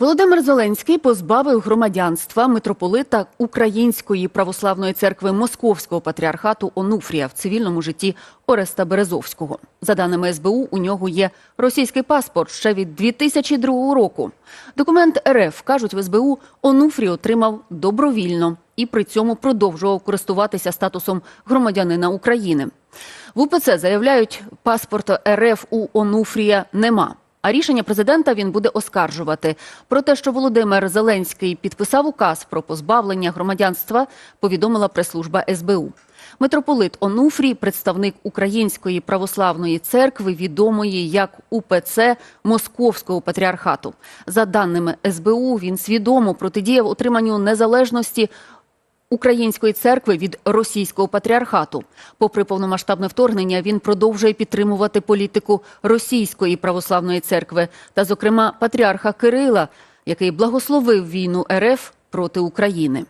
Володимир Зеленський позбавив громадянства митрополита Української православної церкви Московського патріархату Онуфрія в цивільному житті Ореста Березовського. За даними СБУ, у нього є російський паспорт ще від 2002 року. Документ РФ кажуть в СБУ, Онуфрій отримав добровільно і при цьому продовжував користуватися статусом громадянина України. В УПЦ заявляють, паспорта РФ у Онуфрія нема. А рішення президента він буде оскаржувати. Про те, що Володимир Зеленський підписав указ про позбавлення громадянства, повідомила прес-служба СБУ. Митрополит Онуфрій, представник Української православної церкви, відомої як УПЦ Московського патріархату. За даними СБУ, він свідомо протидіяв отриманню незалежності Української церкви від російського патріархату. Попри повномасштабне вторгнення, він продовжує підтримувати політику російської православної церкви та, зокрема, патріарха Кирила, який благословив війну РФ проти України.